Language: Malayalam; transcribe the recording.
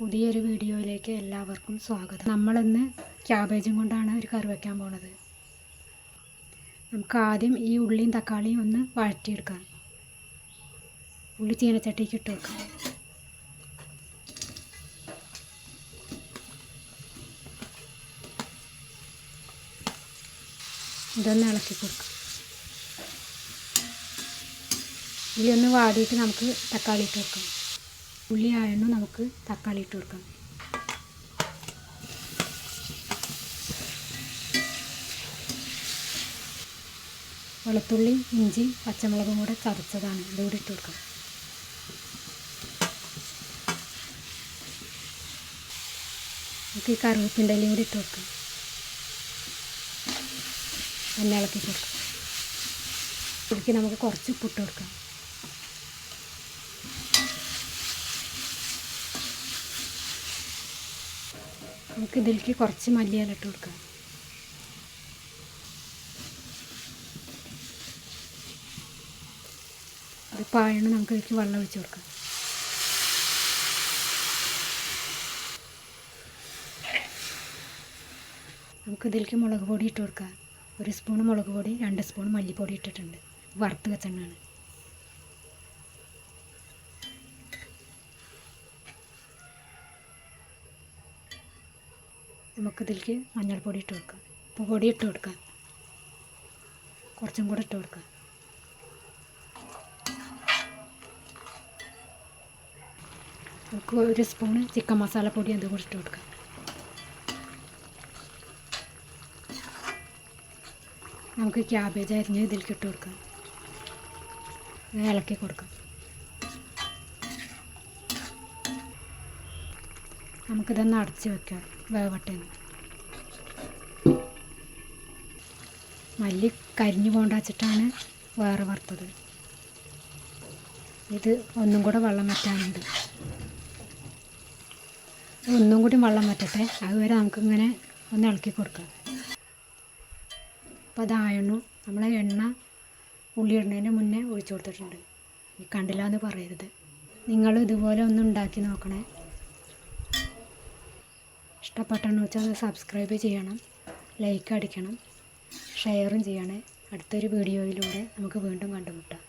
പുതിയൊരു വീഡിയോയിലേക്ക് എല്ലാവർക്കും സ്വാഗതം. നമ്മളിന്ന് ക്യാബേജും കൊണ്ടാണ് ഒരു കറി വയ്ക്കാൻ പോണത്. നമുക്ക് ആദ്യം ഈ ഉള്ളിയും തക്കാളിയും ഒന്ന് വഴറ്റിയെടുക്കാം. ഉള്ളി ചീനച്ചട്ടിക്ക് ഇട്ട് വെക്കാം. ഇതൊന്ന് ഇളക്കി കൊടുക്കാം. ഉള്ളി ഒന്ന് വാടിയിട്ട് നമുക്ക് തക്കാളി ഇട്ട് വെക്കാം. ഉള്ളി നമുക്ക് തക്കാളി ഇട്ട് കൊടുക്കാം. വെളുത്തുള്ളി ഇഞ്ചി പച്ചമുളകും കൂടെ ചതച്ചതാണ്. ഇതുകൂടി ഇട്ട് കൊടുക്കാം. നമുക്ക് ഈ കറിവേപ്പിന്റെ കൂടി ഇട്ട് കൊടുക്കാം. എണ്ണ ഇളക്കി കൊടുക്കാം. ഇതിലേക്ക് നമുക്ക് കുറച്ച് ഉപ്പിട്ട് കൊടുക്കാം. നമുക്ക് ഇതിലേക്ക് കുറച്ച് മല്ലിയില ഇട്ട് കൊടുക്കാം. അത് പായണം നമുക്ക് ഇതിലേക്ക് വെള്ളം ഒഴിച്ച് കൊടുക്കാം. നമുക്ക് ഇതിലേക്ക് മുളക് പൊടി ഇട്ട് കൊടുക്കാം. ഒരു സ്പൂൺ മുളക് പൊടി രണ്ട് സ്പൂൺ മല്ലിപ്പൊടി ഇട്ടിട്ടുണ്ട്. വറുത്ത് വെച്ചെണ്ണാണ് നമുക്കിതിലേക്ക് മഞ്ഞൾപ്പൊടി ഇട്ട് കൊടുക്കാം. ഉപ്പ് പൊടി ഇട്ട് കൊടുക്കാം. കുറച്ചും കൂടെ ഇട്ട് കൊടുക്കാം. നമുക്ക് ഒരു സ്പൂണ് ചിക്കൻ മസാലപ്പൊടി അതും കൂടി ഇട്ട് കൊടുക്കാം. നമുക്ക് ക്യാബേജ് അരിഞ്ഞ് ഇതിലേക്ക് ഇട്ട് കൊടുക്കാം. ഇളക്കി കൊടുക്കാം. നമുക്കിതൊന്ന് അടച്ച് വെക്കാം. വേവട്ടെ. മല്ലി കരിഞ്ഞു പോണ്ടാച്ചിട്ടാണ് വേറെ വറുത്തത്. ഇത് ഒന്നും കൂടെ വെള്ളം വറ്റാനുണ്ട്. ഒന്നും കൂടി വെള്ളം വറ്റട്ടെ. അതുവരെ നമുക്കിങ്ങനെ ഒന്ന് ഇളക്കി കൊടുക്കാം. അപ്പോൾ അതായണു നമ്മളെ എണ്ണ ഉള്ളി ഇടുന്നതിന് മുന്നേ ഒഴിച്ചു കൊടുത്തിട്ടുണ്ട്. കണ്ടില്ല എന്ന് പറയരുത്. നിങ്ങൾ ഇതുപോലെ ഒന്ന് ഉണ്ടാക്കി നോക്കണേ. ഇഷ്ടപ്പെട്ടെന്ന് വെച്ചാൽ ഒന്ന് സബ്സ്ക്രൈബ് ചെയ്യണം ലൈക്ക് അടിക്കണം ഷെയറും ചെയ്യണേ. അടുത്തൊരു വീഡിയോയിലൂടെ നമുക്ക് വീണ്ടും കണ്ടുമുട്ടാം.